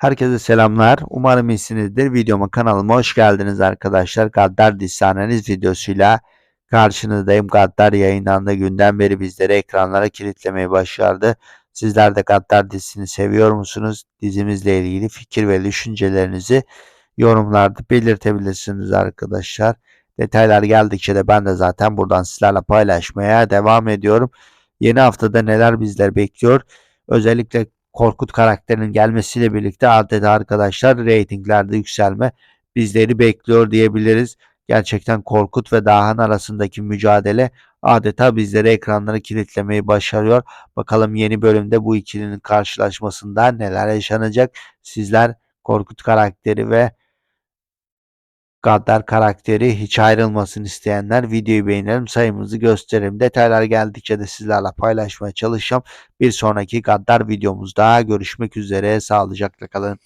Herkese selamlar. Umarım iyisinizdir. Videoma kanalıma hoş geldiniz arkadaşlar. Gaddar dizisi videosuyla karşınızdayım. Gaddar yayınlandığı günden beri bizleri ekranlara kilitlemeyi başardı. Sizler de Gaddar dizisini seviyor musunuz? Dizimizle ilgili fikir ve düşüncelerinizi yorumlarda belirtebilirsiniz arkadaşlar. Detaylar geldikçe de ben de zaten buradan sizlerle paylaşmaya devam ediyorum. Yeni haftada neler bizler bekliyor? Özellikle Korkut karakterinin gelmesiyle birlikte adeta arkadaşlar reytinglerde yükselme bizleri bekliyor diyebiliriz. Gerçekten Korkut ve Dahan arasındaki mücadele adeta bizleri ekranları kilitlemeyi başarıyor. Bakalım yeni bölümde bu ikilinin karşılaşmasında neler yaşanacak? Sizler Korkut karakteri ve Gaddar karakteri hiç ayrılmasın isteyenler videoyu beğenelim sayımızı gösterelim. Detaylar geldikçe de sizlerle paylaşmaya çalışacağım. Bir sonraki Gaddar videomuzda görüşmek üzere. Sağlıcakla kalın.